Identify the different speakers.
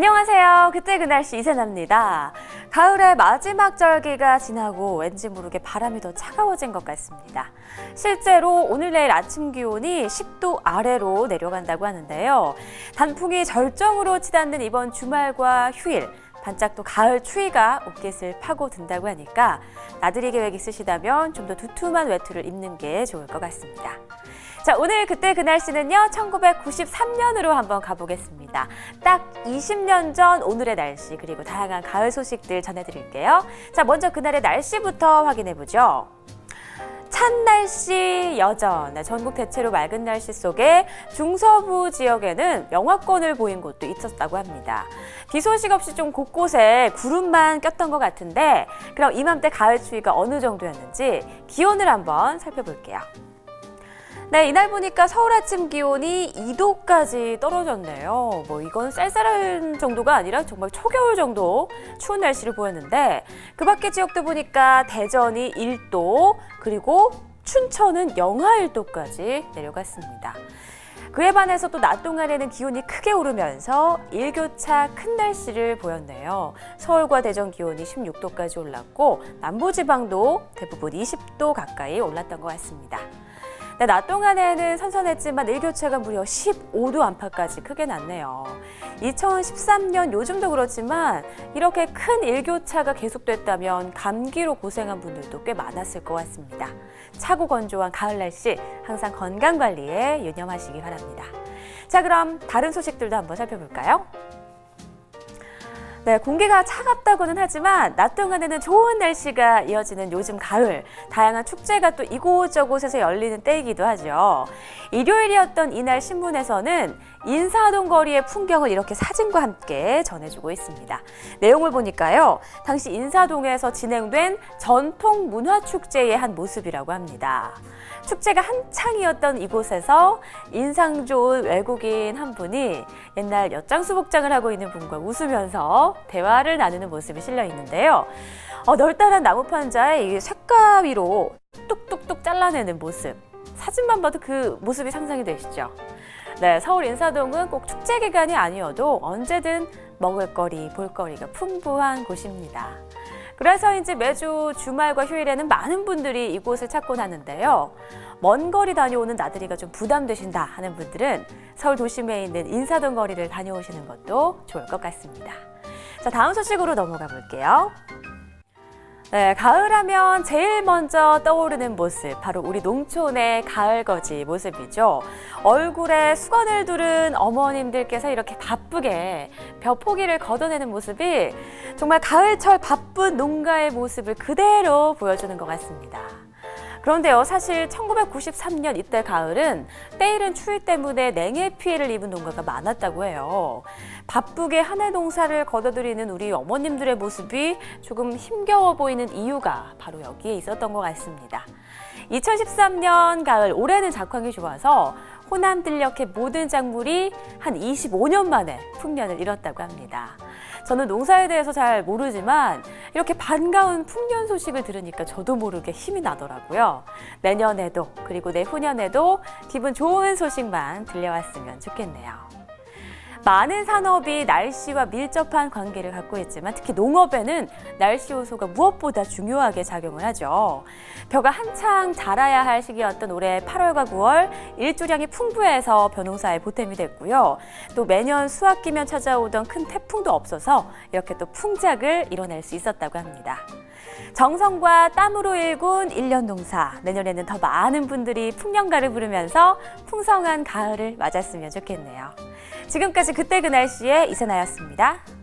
Speaker 1: 안녕하세요. 그때 그 날씨 이세나입니다. 가을의 마지막 절기가 지나고 왠지 모르게 바람이 더 차가워진 것 같습니다. 실제로 오늘 내일 아침 기온이 10도 아래로 내려간다고 하는데요. 단풍이 절정으로 치닫는 이번 주말과 휴일, 반짝 또 가을 추위가 옷깃을 파고든다고 하니까 나들이 계획 있으시다면 좀 더 두툼한 외투를 입는 게 좋을 것 같습니다. 자, 오늘 그때 그 날씨는요, 1993년으로 한번 가보겠습니다. 딱 20년 전 오늘의 날씨, 그리고 다양한 가을 소식들 전해드릴게요. 자, 먼저 그날의 날씨부터 확인해보죠. 찬 날씨 여전 네, 전국 대체로 맑은 날씨 속에 중서부 지역에는 영하권을 보인 곳도 있었다고 합니다. 비 소식 없이 좀 곳곳에 구름만 꼈던 것 같은데 그럼 이맘때 가을 추위가 어느 정도였는지 기온을 한번 살펴볼게요. 네, 이날 보니까 서울 아침 기온이 2도까지 떨어졌네요. 뭐 이건 쌀쌀한 정도가 아니라 정말 초겨울 정도 추운 날씨를 보였는데 그 밖의 지역도 보니까 대전이 1도 그리고 춘천은 영하 1도까지 내려갔습니다. 그에 반해서 또 낮 동안에는 기온이 크게 오르면서 일교차 큰 날씨를 보였네요. 서울과 대전 기온이 16도까지 올랐고 남부지방도 대부분 20도 가까이 올랐던 것 같습니다. 네, 낮 동안에는 선선했지만 일교차가 무려 15도 안팎까지 크게 났네요. 2013년 요즘도 그렇지만 이렇게 큰 일교차가 계속됐다면 감기로 고생한 분들도 꽤 많았을 것 같습니다. 차고 건조한 가을 날씨 항상 건강 관리에 유념하시기 바랍니다. 자, 그럼 다른 소식들도 한번 살펴볼까요? 네, 공기가 차갑다고는 하지만 낮 동안에는 좋은 날씨가 이어지는 요즘 가을. 다양한 축제가 또 이곳저곳에서 열리는 때이기도 하죠. 일요일이었던 이날 신문에서는 인사동 거리의 풍경을 이렇게 사진과 함께 전해주고 있습니다. 내용을 보니까요, 당시 인사동에서 진행된 전통 문화 축제의 한 모습이라고 합니다. 축제가 한창이었던 이곳에서 인상 좋은 외국인 한 분이 옛날 엿장수 복장을 하고 있는 분과 웃으면서 대화를 나누는 모습이 실려 있는데요. 어, 널따란 나무 판자에 이 쇳가위로 뚝뚝뚝 잘라내는 모습. 사진만 봐도 그 모습이 상상이 되시죠? 네, 서울 인사동은 꼭 축제 기간이 아니어도 언제든 먹을거리, 볼거리가 풍부한 곳입니다. 그래서인지 매주 주말과 휴일에는 많은 분들이 이곳을 찾곤 하는데요. 먼 거리 다녀오는 나들이가 좀 부담되신다 하는 분들은 서울 도심에 있는 인사동 거리를 다녀오시는 것도 좋을 것 같습니다. 자, 다음 소식으로 넘어가 볼게요. 네, 가을하면 제일 먼저 떠오르는 모습, 바로 우리 농촌의 가을거지 모습이죠. 얼굴에 수건을 두른 어머님들께서 이렇게 바쁘게 벼포기를 걷어내는 모습이 정말 가을철 바쁜 농가의 모습을 그대로 보여주는 것 같습니다. 그런데요, 사실 1993년 이때 가을은 때이른 추위 때문에 냉해 피해를 입은 농가가 많았다고 해요. 바쁘게 한 해 농사를 거둬들이는 우리 어머님들의 모습이 조금 힘겨워 보이는 이유가 바로 여기에 있었던 것 같습니다. 2013년 가을 올해는 작황이 좋아서 호남 들녘의 모든 작물이 한 25년 만에 풍년을 잃었다고 합니다. 저는 농사에 대해서 잘 모르지만 이렇게 반가운 풍년 소식을 들으니까 저도 모르게 힘이 나더라고요. 내년에도 그리고 내후년에도 기분 좋은 소식만 들려왔으면 좋겠네요. 많은 산업이 날씨와 밀접한 관계를 갖고 있지만 특히 농업에는 날씨 요소가 무엇보다 중요하게 작용을 하죠. 벼가 한창 자라야 할 시기였던 올해 8월과 9월 일조량이 풍부해서 벼농사에 보탬이 됐고요. 또 매년 수학기면 찾아오던 큰 태풍도 없어서 이렇게 또 풍작을 이뤄낼 수 있었다고 합니다. 정성과 땀으로 일군 일년 농사. 내년에는 더 많은 분들이 풍년가를 부르면서 풍성한 가을을 맞았으면 좋겠네요. 지금까지 그때 그 날씨의 이세나였습니다.